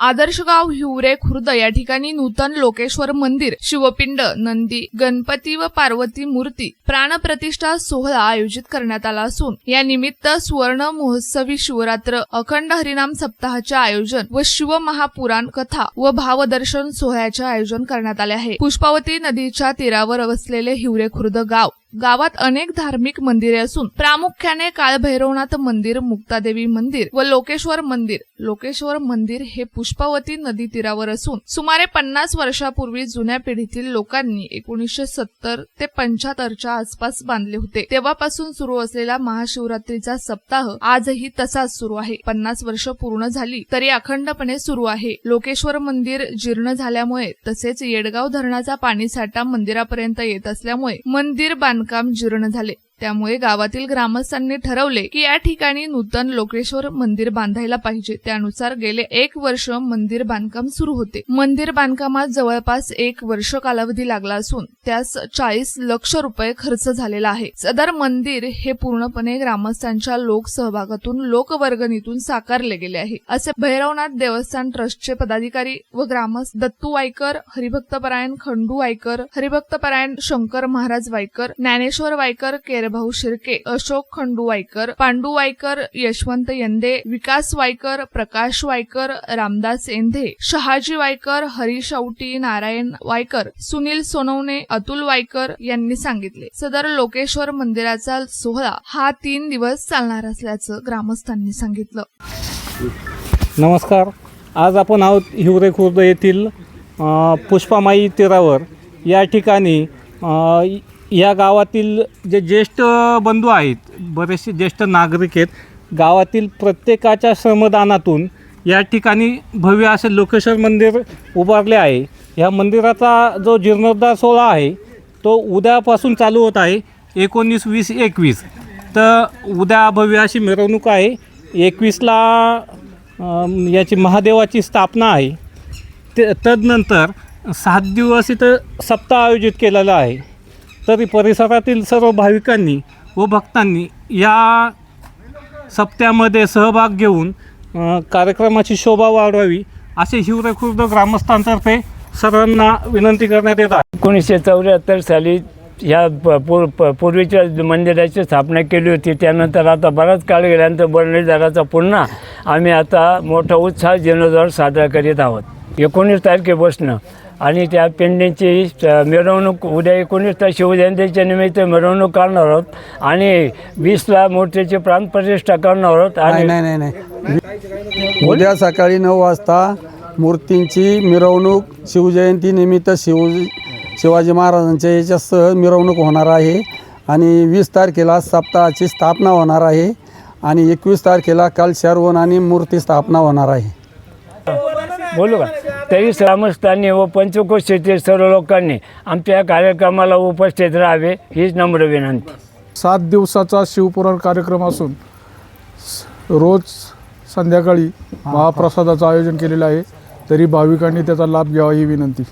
आदर्श गाव हिवरे खुर्द या ठिकाणी नूतन लोकेश्वर मंदिर शिवपिंड नंदी गणपती व पार्वती मूर्ती प्राणप्रतिष्ठा सोहळा आयोजित करण्यात आला असून या निमित्त सुवर्ण महोत्सवी शिवरात्र अखंड हरिनाम सप्ताहाचे आयोजन व शिव महापुराण कथा व भावदर्शन सोहळ्याचे आयोजन करण्यात आले आहे. पुष्पावती नदीच्या तीरावर वसलेले हिवरे खुर्द गाव गावात अनेक धार्मिक मंदिरे असून प्रामुख्याने काळभैरवनाथ मंदिर मुक्तादेवी मंदिर व लोकेश्वर मंदिर. लोकेश्वर मंदिर हे पुष्पावती नदी तीरावर असून सुमारे पन्नास वर्षापूर्वी जुन्या पिढीतील लोकांनी एकोणीसशे सत्तर ते पंच्याहत्तरच्या आसपास बांधले होते. तेव्हापासून सुरू असलेला महाशिवरात्रीचा सप्ताह आजही तसाच सुरू आहे. पन्नास वर्ष पूर्ण झाली तरी अखंडपणे सुरू आहे. लोकेश्वर मंदिर जीर्ण झाल्यामुळे तसेच येडगाव धरणाचा पाणीसाठा मंदिरापर्यंत येत असल्यामुळे मंदिर बांध बांधकाम जीर्ण झाले. त्यामुळे गावातील ग्रामस्थांनी ठरवले की या ठिकाणी नूतन लोकेश्वर मंदिर बांधायला पाहिजे. त्यानुसार गेले एक वर्ष मंदिर बांधकाम सुरू होते. मंदिर बांधकामात जवळपास एक वर्ष कालावधी लागला असून त्यास चाळीस लक्ष रुपये खर्च झालेला आहे. सदर मंदिर हे पूर्णपणे ग्रामस्थांच्या लोकसहभागातून लोकवर्गणीतून साकारले गेले आहे. असे भैरवनाथ देवस्थान ट्रस्टचे पदाधिकारी व ग्रामस्थ दत्तू वायकर हरिभक्तपरायण खंडू वायकर हरिभक्तपरायण शंकर महाराज वायकर ज्ञानेश्वर वायकर केरभाऊ शिर्के अशोक खंडू वायकर पांडू वायकर यशवंत यंदे विकास वायकर प्रकाश वायकर रामदास एंधे शहाजी वायकर हरीश औटी नारायण वायकर सुनील सोनवणे अतुल वायकर यांनी सांगितले. सदर लोकेश्वर मंदिराचा सोहळा हा तीन दिवस चालणार असल्याचं ग्रामस्थांनी सांगितलं. नमस्कार. आज आपण आहोत हिवरे खुर्द येथील पुष्पामाई तीरावर. या ठिकाणी या गावातील जे ज्येष्ठ बंधू आहेत बरेचसे ज्येष्ठ नागरिक आहेत गावातील प्रत्येकाच्या श्रमदानातून या ठिकाणी भव्य असे लोकेश्वर मंदिर उभारले आहे. या मंदिराचा जो जीर्णोद्धार सोहळा आहे तो उद्यापासून चालू होत आहे एकोणीस वीस एकवीस. तर उद्या भव्य अशी मिरवणूक आहे. एकवीसला याची महादेवाची स्थापना आहे. ते तदनंतर सात दिवस इथं सप्ताह आयोजित केलेला आहे. तरी परिसरातील सर्व भाविकांनी व भक्तांनी या सप्त्यामध्ये सहभाग घेऊन कार्यक्रमाची शोभा वाढवावी असे हिवरेखुर्द ग्रामस्थांतर्फे सर्वांना विनंती करण्यात येत आहे. एकोणीसशे चौऱ्याहत्तर साली ह्या प- पूर प- पूर्वीच्या मंदिराची स्थापना केली होती. त्यानंतर आता बराच काळ गेल्यानंतर बरणीदाराचा पुन्हा आम्ही आता मोठा उत्साह जीर्णोद्धार साजरा करीत आहोत. एकोणीस तारखेपासनं. आणि त्या पेंडिंगची अ, मिरवणूक उद्या एकोणीसला शिवजयंतीच्या निमित्त मिरवणूक काढणार आहोत. आणि वीसला मूर्तीची प्राणप्रतिष्ठा करणार आहोत. आणि नाही नाही नाही. उद्या सकाळी नऊ वाजता मूर्तींची मिरवणूक शिवजयंती निमित्त शिव शिवाजी महाराजांच्या याच्यासह मिरवणूक होणार आहे. आणि वीस तारखेला सप्ताहाची स्थापना होणार आहे. आणि एकवीस तारखेला काल शरवण आणि मूर्ती स्थापना होणार आहे. बोलू का? तरी ग्रामस्थांनी व पंचकोशीतील सर्व लोकांनी आमच्या या कार्यक्रमाला उपस्थित राहावे हीच नम्र विनंती. सात दिवसाचा शिवपुराण कार्यक्रम असून रोज संध्याकाळी महाप्रसादाचं आयोजन केलेलं आहे. तरी भाविकांनी त्याचा लाभ घ्यावा ही विनंती.